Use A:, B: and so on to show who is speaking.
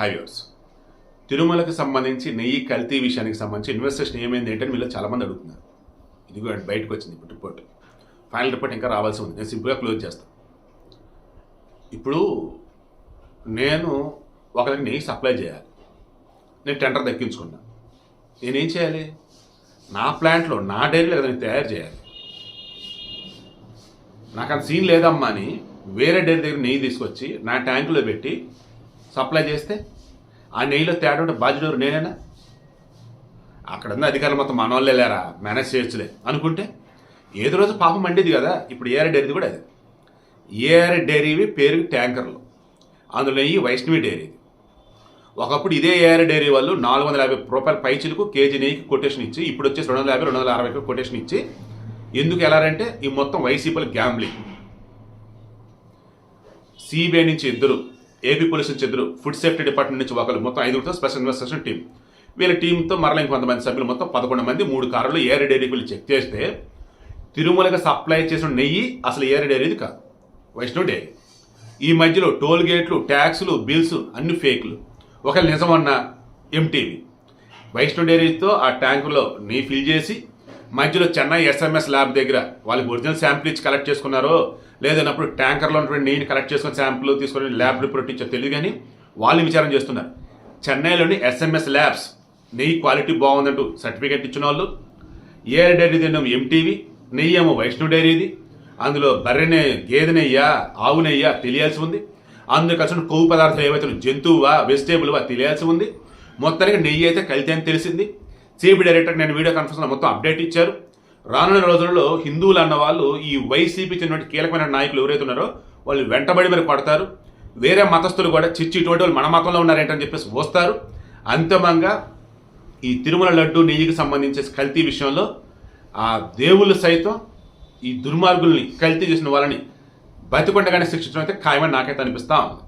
A: Highways. తిరుమలకి సంబంధించి నెయ్యి కల్తీ విషయానికి సంబంధించి ఇన్వెస్టిగేషన్ ఏమైంది ఏంటని మీలో చాలామంది అడుగుతున్నారు. ఇది కూడా బయటకు వచ్చింది ఇప్పుడు రిపోర్ట్ ఫైనల్ రిపోర్ట్ ఇంకా రావాల్సి ఉంది. నేను సింపుల్గా క్లోజ్ చేస్తాను ఇప్పుడు నేను ఒకరికి నెయ్యి సప్లై చేయాలి. నేను టెండర్ దక్కించుకున్నా. నేనేం చేయాలి? నా ప్లాంట్లో నా డైరీలో కదా నేను తయారు చేయాలి. నాకు అంత సీన్ లేదమ్మా అని వేరే డైరీ దగ్గర నెయ్యి తీసుకొచ్చి నా ట్యాంకులో పెట్టి సప్లై చేస్తే ఆ నెయ్యిలో తేడా ఉంటే బాధ్యత నేనేనా? అక్కడ ఉన్న అధికారులు మొత్తం మన వాళ్ళే లేరా? మేనేజ్ చేయొచ్చులే. అనుకుంటే ఏదో రోజు పాపం మండేది కదా. ఇప్పుడు ఏఆర్ డైరీది కూడా అది. ఏఆర్ డైరీవి పేరు ట్యాంకర్లు. అందులో నెయ్యి వైష్ణవి డైరీది ఒకప్పుడు ఇదే ఏఆర్ డైరీ వాళ్ళు నాలుగు వందల యాభై రూపాయల పైచిలకు కేజీ నెయ్యికి కొటేషన్ ఇచ్చి ఇప్పుడు వచ్చేసి రెండు వందల యాభై రెండు వందల అరవైకి కొటేషన్ ఇచ్చి ఎందుకు వెళ్ళారంటే ఈ మొత్తం వైసీపీల గ్యాంబ్లింగ్. సిబిఐ నుంచి ఇద్దరు ఏపీ పోలీస్ చెందిన ఫుడ్ సేఫ్టీ డిపార్ట్మెంట్ నుంచి ఒకరు మొత్తం ఐదుగురితో స్పెషల్ ఇన్వెస్టిగేషన్ టీం. వీళ్ళ టీంతో మరలా ఇంకొంతమంది సభ్యులు మొత్తం పదకొండు మంది మూడు కార్లు ఏఆర్ డైరీకి వెళ్ళి చెక్ చేస్తే తిరుమలకి సప్లై చేసిన నెయ్యి అసలు ఏఆర్ డైరీది కాదు. వైష్ణవ్ డైరీ. ఈ మధ్యలో టోల్ గేట్లు ట్యాక్సులు బిల్స్ అన్ని ఫేక్లు. ఒకవేళ నిజమన్న ఎంటీవీ. వైష్ణవ్ డైరీతో ఆ ట్యాంకులో నెయ్యి ఫిల్ చేసి మధ్యలో చెన్నై ఎస్ఎంఎస్ ల్యాబ్ దగ్గర వాళ్ళకి ఒరిజినల్ శాంపిల్ ఇచ్చి కలెక్ట్ చేసుకున్నారో? లేదన్నప్పుడు ట్యాంకర్లో ఉన్నటువంటి నెయ్యిని కలెక్ట్ చేసుకుని శాంపుల్ తీసుకొని ల్యాబ్ రిపోర్ట్ ఇచ్చారో తెలియదు కానీ వాళ్ళు విచారం చేస్తున్నారు. చెన్నైలోని ఎస్ఎంఎస్ ల్యాబ్స్ నెయ్యి క్వాలిటీ బాగుందంటూ సర్టిఫికేట్ ఇచ్చిన వాళ్ళు ఏఆర్ డైరీ తిన్నాం ఎంటీవీ నెయ్యి ఏమో వైష్ణవ్ డైరీది అందులో బర్రెనే గేదెనయ్యా గేదె నెయ్యా ఆవు నెయ్యా తెలియాల్సి ఉంది. అందులో కలిసిన కొవ్వు పదార్థాలు ఏవైతే జంతువువా వెజిటేబుల్వా తెలియాల్సి ఉంది. మొత్తానికి నెయ్యి అయితే కలితే అని తెలిసింది. సిబి డైరెక్టర్ నేను వీడియో కాన్ఫరెన్స్లో మొత్తం అప్డేట్ ఇచ్చారు. రానున్న రోజుల్లో హిందువులు అన్న వాళ్ళు ఈ వైసీపీ చెందిన కీలకమైన నాయకులు ఎవరైతే ఉన్నారో వాళ్ళు వెంటబడి మరి పడతారు వేరే మతస్థులు కూడా చిచ్చి ఇటువంటి వాళ్ళు మన మతంలో ఉన్నారేంటని చెప్పేసి వస్తారు. అంతిమంగా ఈ తిరుమల లడ్డు నెయ్యికి సంబంధించే కల్తీ విషయంలో ఆ దేవుళ్ళు సైతం ఈ దుర్మార్గుల్ని కల్తీ చేసిన వాళ్ళని బతికొండగానే శిక్షించడం అయితే ఖాయమని నాకైతే అనిపిస్తా ఉంది.